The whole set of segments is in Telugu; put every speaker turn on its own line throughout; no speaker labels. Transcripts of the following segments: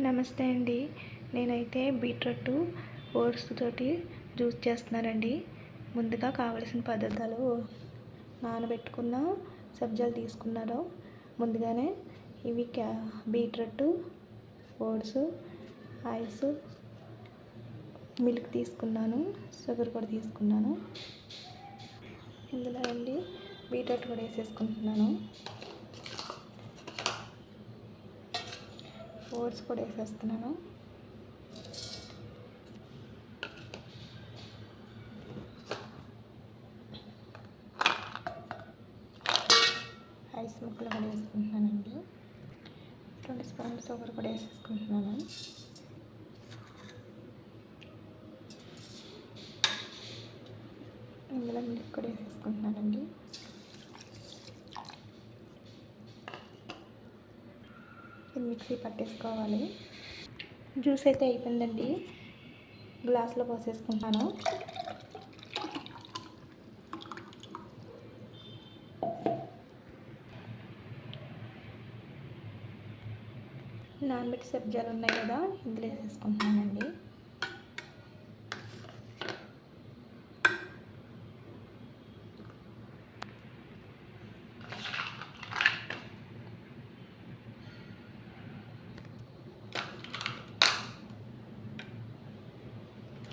నమస్తే అండి. నేనైతే బీట్రూట్ ఓట్స్ తోటి జ్యూస్ చేస్తున్నానండి. ముందుగా కావలసిన పదార్థాలు నానబెట్టుకున్న సబ్జాలు తీసుకున్నారు ముందుగానే ఇవి క్యా బీట్రూట్ ఓట్స్ ఐస్ మిల్క్ తీసుకున్నాను షుగర్ కూడా తీసుకున్నాను. ఇందులో అండి బీట్రూట్ కూడా వేసేసుకుంటున్నాను. ఓట్స్ కూడా వేసేస్తున్నాను. ఐస్ ముక్కలు కూడా వేసుకుంటున్నానండి. రెండు స్పూన్ షుగర్ కూడా వేసేసుకుంటున్నాను. ఇందులో మిల్క్ కూడా వేసేసుకుంటున్నాను. మిక్సీ పట్టేసుకోవాలి. జ్యూస్ అయితే అయిపోయిందండి. గ్లాస్లో పోసేసుకుంటాను. నానబెట్టి సబ్జాలు ఉన్నాయి కదా ఇందులో వేసేసుకుంటున్నానండి.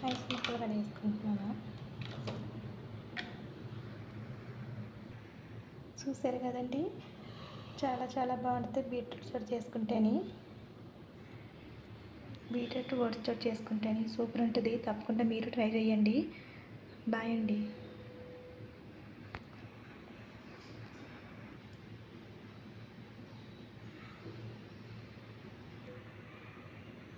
రైస్ ముక్కలు కూడా వేసుకుంటున్నాను చూసారు కదండి? చాలా చాలా బాగుంటుంది బీట్రూట్ చోటు చేసుకుంటేని. బీట్రూట్ ఓట్స్ చోటు చేసుకుంటేని సూపర్ ఉంటుంది. తప్పకుండా మీరు ట్రై చేయండి. బాయ్ అండి.